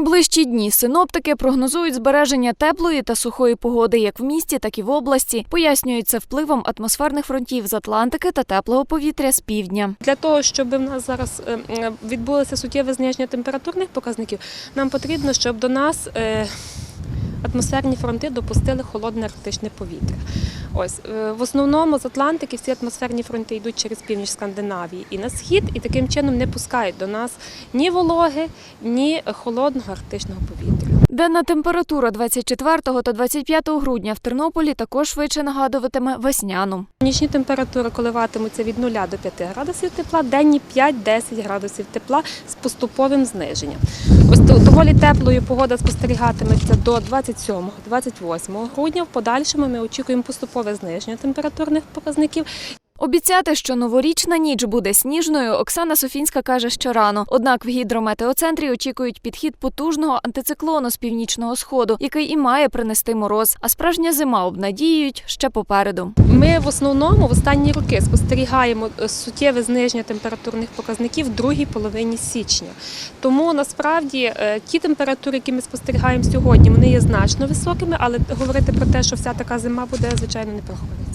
найближчі дні синоптики прогнозують збереження теплої та сухої погоди як в місті, так і в області. Пояснюють це впливом атмосферних фронтів з Атлантики та теплого повітря з півдня. Для того, щоб в нас зараз е, е, відбулося суттєве зниження температурних показників, нам потрібно, щоб до нас е, атмосферні фронти допустили холодне арктичне повітря. Ось е, в основному з Атлантики всі атмосферні фронти йдуть через північ Скандинавії і на схід, і таким чином не пускають до нас ні вологи, ні холодного арктичного повітря. Денна температура 24 та 25 грудня в Тернополі також швидше нагадуватиме весняну. Нічні температури коливатимуться від 0 до 5 градусів тепла, денні 5-10 градусів тепла з поступовим зниженням. Ось доволі теплою погода спостерігатиметься до 27-28 грудня. В подальшому ми очікуємо поступове зниження температурних показників. Обіцяти, що новорічна ніч буде сніжною, Оксана Софінська каже ще рано. Однак в гідрометеоцентрі очікують підхід потужного антициклону з північного сходу, який і має принести мороз. А справжня зима обнадіюють ще попереду. Ми в основному в останні роки спостерігаємо е, суттєве зниження температурних показників в другій половині січня. Тому насправді е, ті температури, які ми спостерігаємо сьогодні, вони є значно високими, але говорити про те, що вся така зима буде, звичайно, не приходиться.